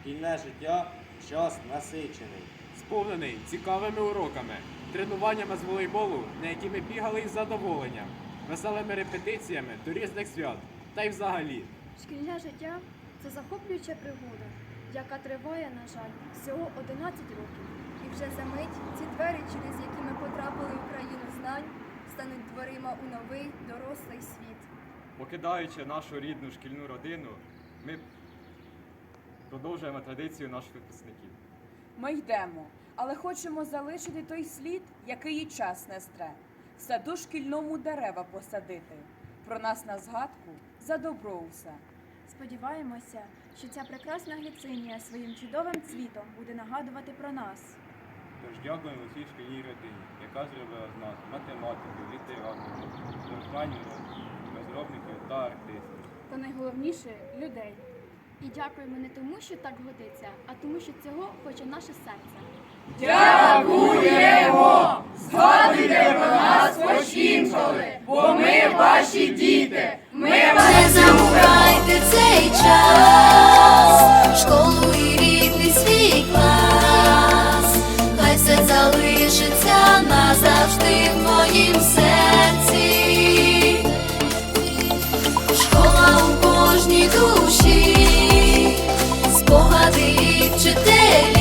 Шкільне життя час насичений. Сповнений цікавими уроками, тренуваннями з волейболу, на які ми бігали із задоволенням, веселими репетиціями до різних свят та й взагалі. Шкільне життя це захоплююча пригода, яка триває, на жаль, всього 11 років. І вже за мить ці двері, через які ми потрапили в країну знань, стануть дверима у новий дорослий світ. Покидаючи нашу рідну шкільну родину, ми продовжуємо традицію наших випускників. Ми йдемо, але хочемо залишити той слід, який і час не стре. В саду шкільному дерева посадити. Про нас на згадку за добро усе. Сподіваємося, що ця прекрасна гліцинія своїм чудовим цвітом буде нагадувати про нас. Тож дякуємо усій шкільній родині, яка зробила з нас математиків, літераторів, дизайнерів, розробників та артистів. Та найголовніше людей. І дякуємо не тому, що так годиться, а тому, що цього хоче наше серце. Дякуємо! Згадуйте про нас хоч бо ми ваші діти. Ми Не забувайте цей час, школу і рідний свій клас, хай все залишиться назавжди в моїм серці. dici today.